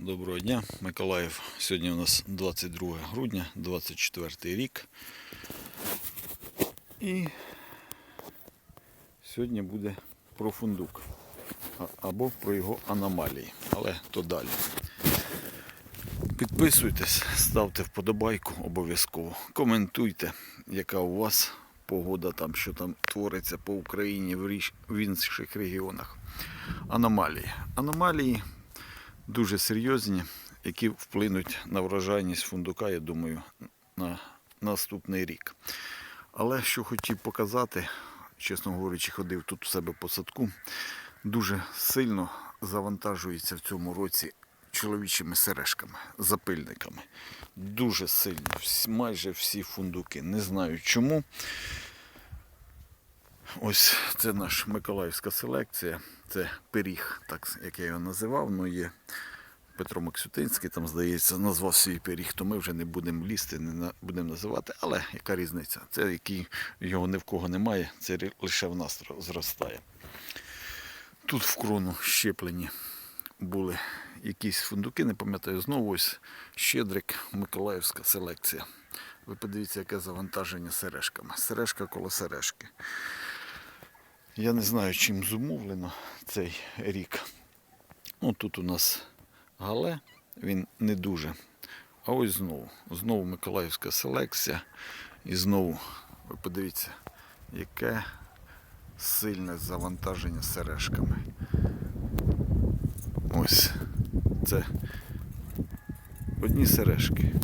Доброго дня, Миколаїв. Сьогодні у нас 22 грудня, 24 рік. І сьогодні буде про фундук. Або про його аномалії. Але то далі. Підписуйтесь, ставте вподобайку обов'язково. Коментуйте, яка у вас погода там, що там твориться по Україні в інших регіонах. Аномалії. Аномалії дуже серйозні, які вплинуть на врожайність фундука, я думаю, на наступний рік. Але що хотів показати, чесно говорячи, ходив тут у себе по садку, дуже сильно завантажується в цьому році чоловічими сережками, запильниками. Дуже сильно, майже всі фундуки. Не знаю чому. Ось це наш Миколаївська селекція. Це пиріг, так як я його називав. Ну є Петро Максютинський, там, здається, назвав свій пиріг, то ми вже не будемо лізти, не будемо називати. Але яка різниця? Це який його ні в кого немає, це лише в нас зростає. Тут в крону щеплені були якісь фундуки, не пам'ятаю, знову ось Щедрик, Миколаївська селекція. Ви подивіться, яке завантаження сережками. Сережка коло сережки. Я не знаю, чим зумовлено цей рік. Ну, тут у нас гале, він не дуже. А ось знову. Знову Миколаївська селекція. І знову, ви подивіться, яке сильне завантаження сережками. Ось. Це одні сережки.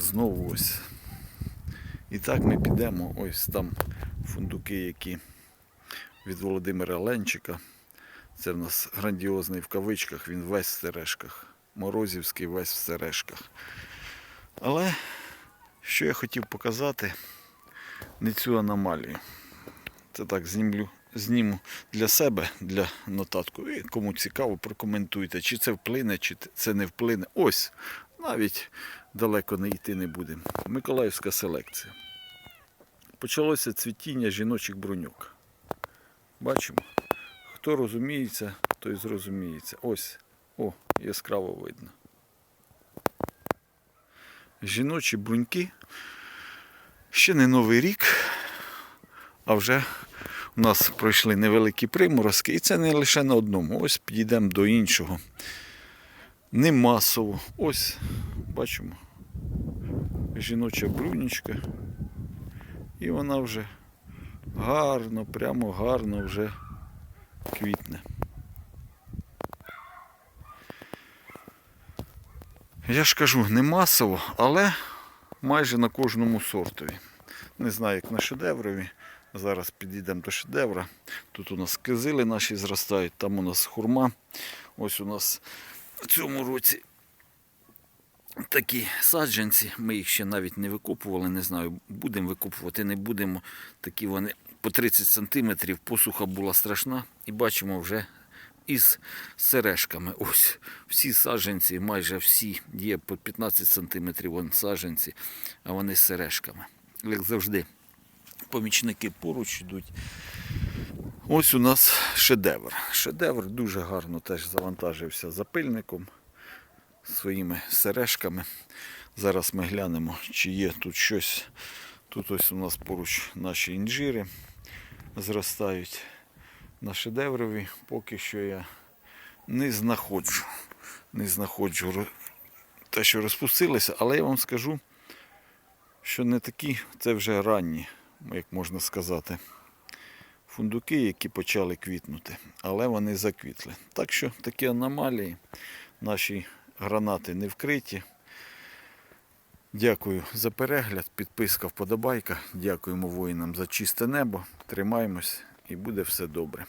Знову ось. І так ми підемо. Ось там фундуки, які від Володимира Ленчика. Це в нас грандіозний в кавичках, він весь в сережках. Морозівський весь в сережках. Але що я хотів показати, не цю аномалію. Це так знімлю, зніму для себе, для нотатку. І кому цікаво, прокоментуйте, чи це вплине, чи це не вплине. Ось, навіть далеко не йти не будемо. Миколаївська селекція. Почалося цвітіння жіночих бруньок. Бачимо. Хто розуміється, той зрозуміється. Ось, о, яскраво видно. Жіночі бруньки. Ще не новий рік, а вже у нас пройшли невеликі приморозки, і це не лише на одному. Ось підійдемо до іншого. Не масово. Ось, бачимо, жіноча брунічка. І вона вже гарно, прямо гарно вже квітне. Я ж кажу, не масово, але майже на кожному сортові. Не знаю, як на шедеврові. Зараз підійдемо до шедевра. Тут у нас кизили наші зростають, там у нас хурма. Ось у нас в цьому році такі саджанці. Ми їх ще навіть не викопували, не знаю, будемо викопувати, не будемо. Такі вони по 30 сантиметрів, посуха була страшна. І бачимо вже із сережками. Ось всі саджанці, майже всі, є по 15 сантиметрів вон саджанці, а вони з сережками. Як завжди, помічники поруч йдуть. Ось у нас шедевр. Шедевр дуже гарно теж завантажився запильником своїми сережками. Зараз ми глянемо, чи є тут щось. Тут ось у нас поруч наші інжири зростають на шедеврові. Поки що я не знаходжу. Не знаходжу те, що розпустилося, але я вам скажу, що не такі, це вже ранні, як можна сказати, фундуки, які почали квітнути, але вони заквітли. Так що такі аномалії, наші гранати не вкриті. Дякую за перегляд, підписка, вподобайка. Дякуємо воїнам за чисте небо. Тримаємось і буде все добре.